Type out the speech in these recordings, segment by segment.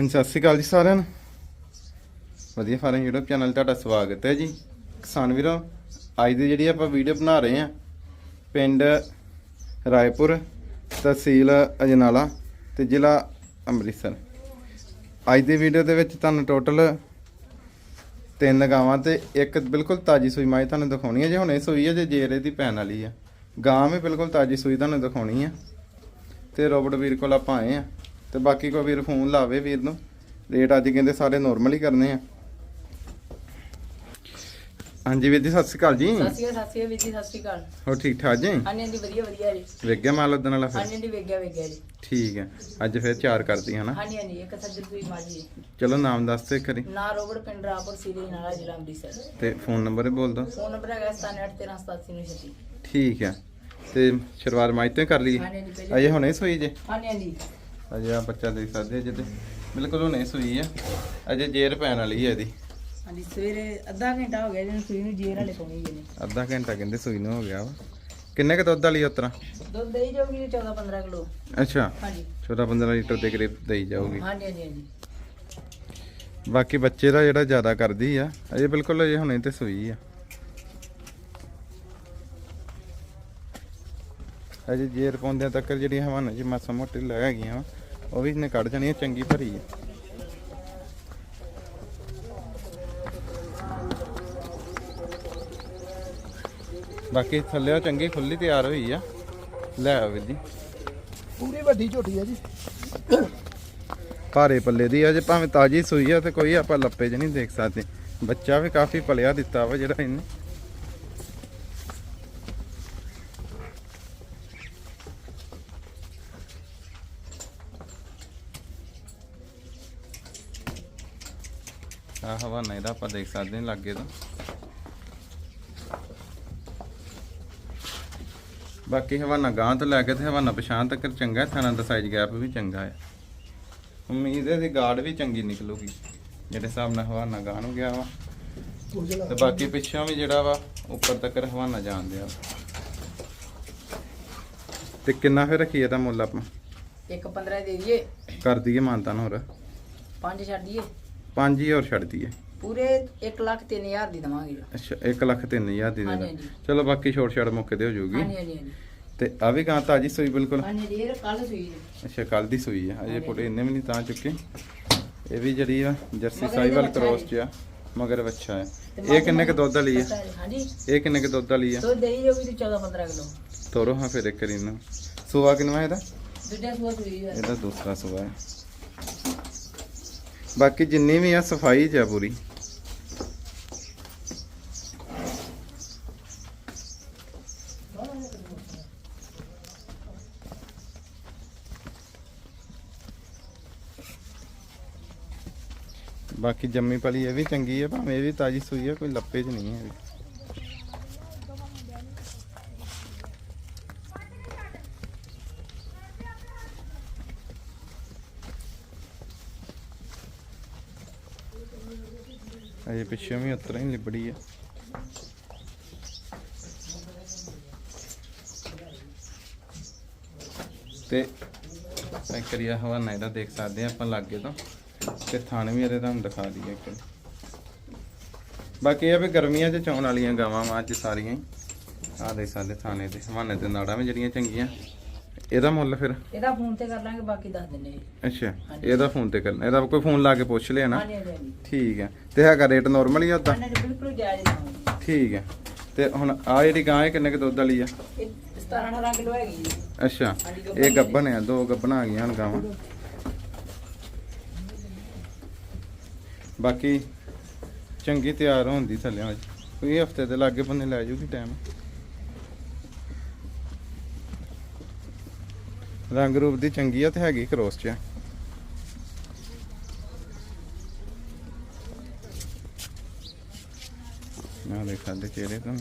ਹਾਂਜੀ, ਸਤਿ ਸ਼੍ਰੀ ਅਕਾਲ ਜੀ ਸਾਰਿਆਂ ਨੂੰ। ਵਧੀਆ ਫਾਰਮ YouTube ਚੈਨਲ ਤੁਹਾਡਾ ਸਵਾਗਤ ਹੈ ਜੀ। ਕਿਸਾਨ ਵੀਰੋ, ਅੱਜ ਦੀ ਜਿਹੜੀ ਆਪਾਂ ਵੀਡੀਓ ਬਣਾ ਰਹੇ ਹਾਂ, ਪਿੰਡ ਰਾਏਪੁਰ ਤਹਿਸੀਲ ਅਜਨਾਲਾ ਤੇ ਜ਼ਿਲ੍ਹਾ ਅੰਮ੍ਰਿਤਸਰ। ਅੱਜ ਦੀ ਵੀਡੀਓ ਦੇ ਵਿੱਚ ਤੁਹਾਨੂੰ ਟੋਟਲ ਤਿੰਨ ਗਾਵਾਂ ਤੇ ਇੱਕ ਬਿਲਕੁਲ ਤਾਜੀ ਸੂਈ ਮਾਈ ਤੁਹਾਨੂੰ ਦਿਖਾਉਣੀ ਹੈ ਜੇ। ਹੁਣੇ ਸੂਈ ਹੈ ਜੇ, ਜੇਰੇ ਦੀ ਪੈਣ ਵਾਲੀ ਆ। ਗਾਂ ਵੀ ਬਿਲਕੁਲ ਤਾਜੀ ਸੂਈ ਤੁਹਾਨੂੰ ਦਿਖਾਉਣੀ ਆ। ਤੇ ਰੋਬਟ ਵੀਰ ਕੋਲ ਆਪਾਂ ਆਏ ਆ। ਤੇ ਬਾਕੀ ਕੋਈ ਵੀਰ ਫੋਨ ਲਾਵੇ ਵੀਰ ਨੂੰ। ਰੇਟ ਅੱਜ ਕਹਿੰਦੇ ਸਾਰੇ ਨਾਰਮਲ ਹੀ ਕਰਨੇ ਆ। ਹਾਂਜੀ ਵੀਰ ਜੀ ਸਤਿ ਸ਼੍ਰੀ ਅਕਾਲ ਜੀ। ਸਤਿ ਸ਼੍ਰੀ ਅਕਾਲ ਸਤਿ ਸ਼੍ਰੀ ਅਕਾਲ ਵੀਰ ਜੀ ਸਤਿ ਸ਼੍ਰੀ ਅਕਾਲ। ਹੋਰ ਠੀਕ ਠਾਕ ਜੀ? ਹਾਂਜੀ ਹਾਂਜੀ ਵਧੀਆ ਵਧੀਆ ਜੀ। ਵੇਖ ਗਿਆ ਮਾਲ ਉਦਣ ਵਾਲਾ ਫਿਰ? ਹਾਂਜੀ ਹਾਂਜੀ ਵੇਗਿਆ ਵੇਗਿਆ ਜੀ। ਠੀਕ ਹੈ ਅੱਜ ਫਿਰ ਚਾਰ ਕਰਦੀ ਹਨਾ? ਹਾਂਜੀ ਹਾਂਜੀ ਇੱਕ ਸੱਜਣ ਕੋਈ ਮਾਜੀ ਚਲੋ ਨਾਮ ਦੱਸ ਤੇ ਕਰੀ ਨਾ ਰੋਬੜ ਪਿੰਡ ਰਾਪੁਰ ਸੀਰੀ ਨਾਲਾ ਜ਼ਿਲ੍ਹਾ ਅੰਮ੍ਰਿਤਸਰ। ਤੇ ਫੋਨ ਨੰਬਰ ਹੀ ਬੋਲ ਦੋ ਫੋਨ ਨੰਬਰ ਹੈਗਾ 97138736 ਠੀਕ ਹੈ ਤੇ ਸ਼ੁਰੂਆਤ ਮਾਈ ਤੋਂ ਹੀ ਕਰ ਲਈਏ। ਹਾਂਜੀ ਹਾਂਜੀ ਪਹਿਲੇ ਅਜੇ ਹੁਣੇ ਸੋਈ ਜੇ? ਹਾਂਜੀ ਹਾਂਜੀ। ਅਜੇ ਆ ਬੱਚਾ ਦੇਖ ਸਕਦੇ ਅਜੇ ਤੇ ਬਿਲਕੁਲ ਹੁਣੇ ਸੋਈ ਆ। ਅਜੇ ਜੇਰ ਪੈਣ ਵਾਲੀ ਹੈ ਇਹਦੀ। ਹਾਂਜੀ ਸਵੇਰੇ ਅੱਧਾ ਘੰਟਾ ਹੋ ਗਿਆ ਜਿਹਨੂੰ ਸੂਈ ਨੂੰ ਜੇਰ ਵਾਲੇ ਪਾਉਣੀ ਜੀ ਨੇ ਅੱਧਾ ਘੰਟਾ ਕਹਿੰਦੇ ਸੂਈ ਨੂੰ ਹੋ ਗਿਆ ਵਾ। ਕਿੰਨੇ ਕ ਦੁੱਧ ਵਾਲੀ ਉਤਰਾ ਦੁੱਧ ਦੇਈ ਜਾਊਗੀ 14 15 ਕਿਲੋ। ਅੱਛਾ। ਹਾਂਜੀ। 14 15 ਲੀਟਰ ਦੇ ਕਰੀਬ ਦੇਈ ਜਾਊਗੀ। ਹਾਂਜੀ ਹਾਂਜੀ ਹਾਂਜੀ। ਬਾਕੀ ਬੱਚੇ ਦਾ ਜਿਹੜਾ ਜ਼ਿਆਦਾ ਕਰਦੀ ਆ ਅਜੇ ਬਿਲਕੁਲ ਅਜੇ ਹੁਣੇ ਤੇ ਸੂਈ ਆ। ਅਜੇ ਜੇਰ ਪਾਉਂਦਿਆਂ ਤੱਕ ਜਿਹੜੀਆਂ ਹਵਾਨਾ ਜੀ ਮਾਸਾ ਮੋਟੀ ਲੱਗ ਗਈਆਂ ਵਾ। ਉਹ ਵੀ ਇਹਨੇ ਕੱਢ ਜਾਣੀਆਂ ਚੰਗੀ ਭਰੀ ਆ। ਬਾਕੀ ਥੱਲੇ ਉਹ ਚੰਗੀ ਖੁੱਲੀ ਤਿਆਰ ਹੋਈ ਆ। ਲੈ ਆਓ ਵੀਰ ਜੀ। ਪੂਰੀ ਵੱਡੀ ਝੋਟੀ ਹੈ ਜੀ। ਭਾਰੇ ਪੱਲੇ ਦੀ ਆ ਜੇ ਭਾਵੇਂ ਤਾਜੀ ਸੂਈ ਆ ਤੇ ਕੋਈ ਆਪਾਂ ਲੱਪੇ 'ਚ ਨਹੀਂ ਦੇਖ ਸਕਦੇ। ਬੱਚਾ ਵੀ ਕਾਫੀ ਪਲਿਆ ਦਿੱਤਾ ਵਾ ਜਿਹੜਾ ਇਹਨੇ। ਆ ਹਵਾਨਾ ਇਹਦਾ ਆਪਾਂ ਦੇਖ ਸਕਦੇ ਹਾਂ ਲੱਗੇ ਤੋਂ। ਬਾਕੀ ਹਵਾਨਾ ਗਾਂ ਤੋਂ ਲੈ ਕੇ ਤੇ ਹਵਾਨਾ ਪਛਾਣ ਤੱਕ ਚੰਗਾ ਥਾਣਾ ਦਾ ਸਾਈਜ਼ ਗੈਪ ਵੀ ਚੰਗਾ ਹੈ ਉਮੀਦ ਹੈ ਦੀ ਗਾਰਡ ਵੀ ਚੰਗੀ ਨਿਕਲੂਗੀ ਜਿਹੜੇ ਹਿਸਾਬ ਨਾਲ ਹਵਾਨਾ ਗਾਂ ਨੂੰ ਗਿਆ ਵਾ। ਤੇ ਬਾਕੀ ਪਿੱਛੋਂ ਵੀ ਜਿਹੜਾ ਵਾ ਉੱਪਰ ਤੱਕ ਹਵਾਨਾ ਜਾਂਦੇ ਆ ਤੇ ਕਿੰਨਾ ਫਿਰ ਰੱਖੀਏ ਤਾਂ ਮੁੱਲ ਆਪਾਂ? ਇੱਕ 15 ਦੇ ਦਈਏ। ਕਰ ਦਈਏ ਮਾਨਤਾਨ ਹੋਰ। ਪੰਜ ਛੱਡ ਦਈਏ। ਪੰਜ ਹੀ ਹੋਰ ਛੱਡ ਦਈਏ ਪੂਰੇ 1 ਲੱਖ 3000 ਦੀ ਦਵਾਂਗੇ। ਅੱਛਾ 1 ਲੱਖ 3000 ਦੀ ਦੇ ਹਾਂਜੀ, ਦਾਂ ਹਾਂਜੀ। ਚਲੋ ਬਾਕੀ ਛੋਟ ਛੜ ਮੁੱਕੇ ਦੇ ਹੋ ਜਾਊਗੀ ਹਾਂਜੀ ਹਾਂਜੀ ਹਾਂਜੀ। ਤੇ ਆ ਵੀ ਗਾਂ ਤਾਜੀ ਸੂਈ ਬਿਲਕੁਲ। ਹਾਂਜੀ ਜੀ, ਇਹ ਕੱਲ ਸੂਈ ਜੀ ਅੱਛਾ ਕੱਲ ਦੀ ਸੂਈ ਆ ਅਜੇ। ਪੁੜੇ ਇੰਨੇ ਵੀ ਨਹੀਂ ਤਾਂ ਚੁੱਕੇ। ਇਹ ਵੀ ਜਿਹੜੀ ਆ ਜਰਸੀ ਮਗਰ ਸਾਈਵਾਲ ਇਹਦੇ ਕ੍ਰੋਸ ਚ ਆ ਮਗਰ ਬੱਚਾ ਹੈ। ਤੇ ਇਹ ਕਿੰਨੇ ਕ ਦੁੱਧ ਵਾਲੀ ਹਾਂਜੀ। ਇਹ ਕਿੰਨੇ ਕ ਦੁੱਧ ਵਾਲੀ ਆ? ਦੁੱਧ ਦੇਈ ਜਾਊਗੀ ਤੇ 14 15 ਕਿਲੋ। ਤੋਰੋ ਹਾਂ ਫਿਰ ਇੱਕ ਰੀਨ ਸੂਆ ਕਿੰਨਾ ਇਹਦਾ? ਦੂਜਾ ਸੂਆ ਸੂਈ ਹੈ ਇਹਦਾ ਦੂਸਰਾ ਸੂਆ ਹੈ। ਬਾਕੀ ਜਿੰਨੀ ਵੀ ਆ ਸਫ਼ਾਈ ਚ ਆ ਪੂਰੀ। ਬਾਕੀ ਜੰਮੀ ਪਲੀ ਇਹ ਵੀ ਚੰਗੀ ਹੈ ਭਾਵੇਂ ਇਹ ਵੀ ਤਾਜੀ ਸੂਈ ਹੈ ਕੋਈ ਲੱਪੇ 'ਚ ਨਹੀਂ ਹੈ ਅਜੇ ਪਿੱਛੇ ਵੀ ਉਤਰ ਹੀ ਲਿਬੜੀ ਆ। ਤੇ ਮੈਂ ਕਰੀਆ ਹਵਾਨਾ ਇਹਦਾ ਦੇਖ ਸਕਦੇ ਆ ਆਪਾਂ ਲਾਗੇ ਤੋਂ। ਤੇ ਥਾਣੇ ਵੀ ਇਹਦੇ ਤੁਹਾਨੂੰ ਦਿਖਾ ਦਈਏ ਇੱਕ ਬਾਕੀ ਇਹ ਵੀ ਗਰਮੀਆਂ 'ਚ ਚੌਣ ਵਾਲੀਆਂ ਗਾਵਾਂ ਵਾ ਅੱਜ ਸਾਰੀਆਂ ਹੀ। ਆ ਦੇ ਸਕਦੇ ਥਾਣੇ ਤੇ ਹਵਾਨੇ ਤੇ ਨਾੜਾਂ ਵੀ ਜਿਹੜੀਆਂ ਚੰਗੀਆਂ। ਇਹਦਾ ਮੁੱਲ ਫਿਰ? ਇਹਦਾ ਫੋਨ ਤੇ ਕਰ ਲਾਂਗੇ ਬਾਕੀ ਦੱਸ ਦਿੰਨੇ ਅੱਛਾ। ਇਹਦਾ ਫੋਨ ਤੇ ਕਰਨਾ ਇਹਦਾ ਕੋਈ ਫੋਨ ਲਾ ਕੇ ਪੁੱਛ ਲਿਆ ਨਾ? ਹਾਂਜੀ ਹਾਂਜੀ ਹਾਂਜੀ। ਠੀਕ ਹੈ। ਤੇ ਹੈਗਾ ਰੇਟ ਨਾਰਮਲ ਹੀ ਇਹਨਾਂ ਦੇ ਬਿਲਕੁਲ ਜਾਇਜ਼ ਦਵਾਂਗੇ ਠੀਕ ਹੈ। ਤੇ ਹੁਣ ਆ ਜਿਹੜੀ ਗਾਂ ਹੈ ਕਿੰਨੇ ਕੁ ਦੁੱਧ ਵਾਲੀ ਆ? ਇਹ 17 18 ਕਿਲੋ ਹੈਗੀ ਜੀ। ਅੱਛਾ ਇਹ ਗੱਬਨ ਆ ਦੋ ਗੱਬਨ ਆ ਗਈਆਂ ਹੁਣ ਗਾਵਾਂ। ਬਾਕੀ ਚੰਗੀ ਤਿਆਰ ਹੁੰਦੀ ਥੱਲੇ ਅੱਜ ਕੋਈ ਹਫ਼ਤੇ ਦੇ ਲਾਗੇ ਬੰਨੇ ਲੈ ਜੂਗੀ ਟਾਈਮ ਰੰਗ ਰੂਪ ਦੀ ਚੰਗੀ ਆ ਤੇ ਹੈਗੀ ਕ੍ਰੋਸ ਚ ਆ। ਨਾ ਦੇਖ ਸਕਦੇ ਚਿਹਰੇ ਤੋਂ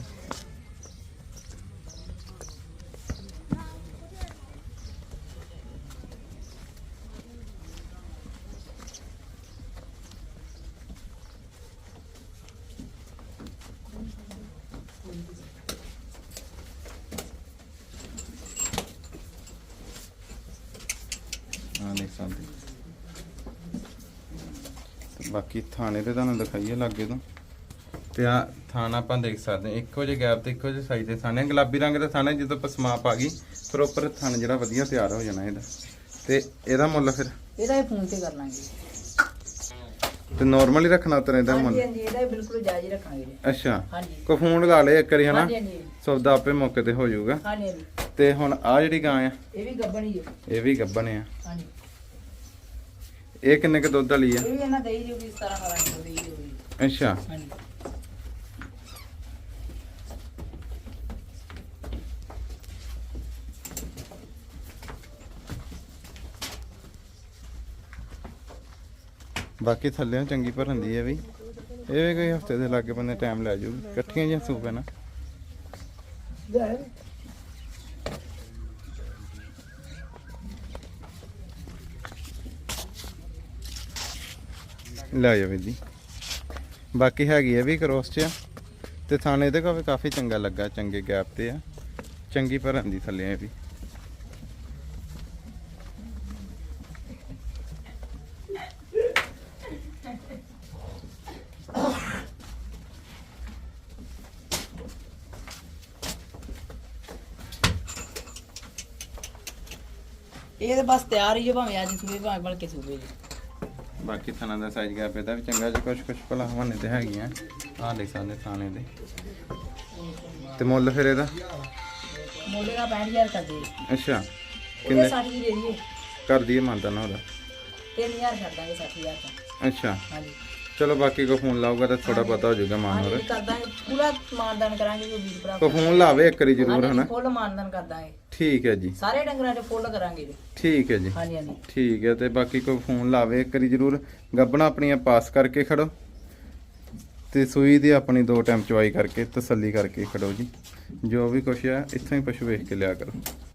ਆ ਦੇਖ ਸਕਦੇ। ਬਾਕੀ ਥਾਣੇ ਤੇ ਤੁਹਾਨੂੰ ਦਿਖਾਈਏ ਲੱਗੇ ਤੋਂ। ਤੇ ਆ ਥਾਣਾ ਆਪਾਂ ਦੇਖ ਸਕਦੇ ਹਾਂ। ਇੱਕੋ ਜਿਹੇ ਗੈਪ ਤੇ ਇੱਕੋ ਜਿਹੇ ਸਾਈਜ਼ ਦੇ ਥਾਣੇ। ਗੁਲਾਬੀ ਰੰਗ ਦਾ ਥਾਣਾ ਜਦੋਂ ਆਪਾਂ ਸਮਾਪ ਆ ਗਈ ਪ੍ਰੋਪਰ ਥਾਣਾ ਜਿਹੜਾ ਵਧੀਆ ਤਿਆਰ ਹੋ ਜਾਣਾ ਇਹਦਾ। ਤੇ ਇਹਦਾ ਮੁੱਲ ਫਿਰ? ਇਹਦਾ ਇਹ ਫੋਨ ਤੇ ਕਰ ਲਾਂਗੇ। ਤੇ ਨਾਰਮਲ ਹੀ ਰੱਖਣਾ ਉਤਰ ਇਹਦਾ ਹਾਂਜੀ ਮੁੱਲ? ਹਾਂਜੀ ਇਹਦਾ ਇਹ ਬਿਲਕੁਲ ਜਾਇਜ਼ ਹੀ ਰੱਖਾਂਗੇ। ਅੱਛਾ। ਹਾਂਜੀ। ਕੋ ਫੋਨ ਲਾ ਲੇ ਇੱਕ ਵਾਰੀ ਹਨਾ? ਹਾਂਜੀ ਹਾਂਜੀ। ਸੌਦਾ ਆਪੇ ਮੌਕੇ ਤੇ ਹੋ ਜਾਊਗਾ। ਹਾਂਜੀ ਹਾਂਜੀ। ਤੇ ਹੁਣ ਆ ਜਿਹੜੀ ਗਾਂ ਆ ਇਹ ਵੀ ਗੱਬਣੀ ਹੈ ਇਹ ਵੀ ਗੱਬਣ ਆ। ਹਾਂਜੀ। ਇਹ ਕਿੰਨੇ ਕ ਦੁੱਧ ਵਾਲੀ ਆ? ਇਹ ਵੀ ਇਹਨਾਂ ਦਈ ਜੂਗੀ 17 18 ਕਿਲੋ ਦਈ ਜੂਗੀ ਅੱਛਾ। ਹਾਂਜੀ। ਬਾਕੀ ਥੱਲੇੋਂ ਚੰਗੀ ਭਰਨ ਦੀ ਹੈ ਵੀ। ਇਹ ਵੀ ਕੋਈ ਹਫ਼ਤੇ ਦੇ ਲਾਗੇ ਬੰਦੇ ਟਾਈਮ ਲੈ ਜਾਊਗੀ ਇਕੱਠੀਆਂ ਜਿਹੀਆਂ ਸੂਪ ਹੈ ਨਾ। ਲੈ ਲੈ ਜਾ ਵੀਰ ਜੀ ਬਾਕੀ ਹੈਗੀ ਆ ਵੀ ਕਰੋਸ ਚ ਤੇ ਥਾਣੇ ਇਹਦੇ ਕੋਲ ਕਾਫੀ ਚੰਗਾ ਲੱਗਾ, ਚੰਗੇ ਗੈਪ ਤੇ ਆ। ਚੰਗੀ ਭਰਨ ਦੀ ਥੱਲੇ ਇਹ ਵੀ। ਇਹ ਤਾਂ ਬਸ ਤਿਆਰ ਹੀ ਜੋ ਭਾਵੇਂ ਅੱਜ ਸੂਬੇ ਭਾਵੇਂ ਬਲਕਿ ਸੂਬੇ ਜੀ ਬਾਕੀ ਥਾਣਾ ਦਾ ਸਾਈਜ਼ ਗੈਪ ਇਹਦਾ ਵੀ ਚੰਗਾ ਜਿਹਾ ਕੁਛ ਕੁਛ ਭਲਾ ਹਵਾਨੇ ਤੇ ਹੈਗੀਆਂ। ਆਹ ਦੇਖ ਸਕਦੇ ਥਾਣੇ ਦੇ। ਤੇ ਮੁੱਲ ਫਿਰ ਇਹਦਾ? ਮੋਲੇ ਦਾ 65000 ਕਰ ਦੇ ਅੱਛਾ ਕਿੰਨੇ? 60 ਦੀ ਦੇ ਦਈਏ। ਕਰ ਦਈਏ ਮੰਨਦਾ ਨਾ ਉਹਦਾ। 3000 ਛੱਡ ਦਾਂਗੇ 60000 ਦਾ ਅੱਛਾ। ਹਾਂਜੀ। ਚਲੋ ਬਾਕੀ ਕੋ ਫੋਨ ਲਾਊਗਾ ਤਾਂ ਥੋੜਾ ਪਤਾ ਹੋ ਜਾਊਗਾ ਮਾਨ ਹੋਰ ਕਰ ਦਾਂਗੇ। ਪੂਰਾ ਮਾਨਦਾਨ ਕਰਾਂਗੇ ਜੋ ਵੀਰ ਭਰਾ। ਕੋ ਫੋਨ ਲਾਵੇ ਇੱਕ ਵਾਰੀ ਜ਼ਰੂਰ ਹਨਾ? ਫੁੱਲ ਮਾਨਦਾਨ ਕਰ ਦਾਂਗੇ। ਠੀਕ ਹੈ ਜੀ। ਸਾਰੇ ਡੰਗਰਾਂ 'ਚ ਫੁੱਲ ਕਰਾਂਗੇ ਜੀ। ਠੀਕ ਹੈ ਜੀ। ਹਾਂਜੀ ਹਾਂਜੀ। ਠੀਕ ਹੈ ਤੇ ਬਾਕੀ ਕੋਈ ਫੋਨ ਲਾਵੇ ਇੱਕ ਵਾਰੀ ਜ਼ਰੂਰ। ਗੱਬਣਾ ਆਪਣੀਆਂ ਪਾਸ ਕਰਕੇ ਖੜੋ। ਤੇ ਸੂਈ ਦੀ ਆਪਣੀ ਦੋ ਟਾਈਮ ਚਵਾਈ ਕਰਕੇ ਤਸੱਲੀ ਕਰਕੇ ਖੜੋ ਜੀ। ਜੋ ਵੀ ਕੁਛ ਹੈ ਇੱਥੋਂ ਹੀ ਪਸ਼ੂ ਵੇਖ ਕੇ ਲਿਆ ਕਰੋ।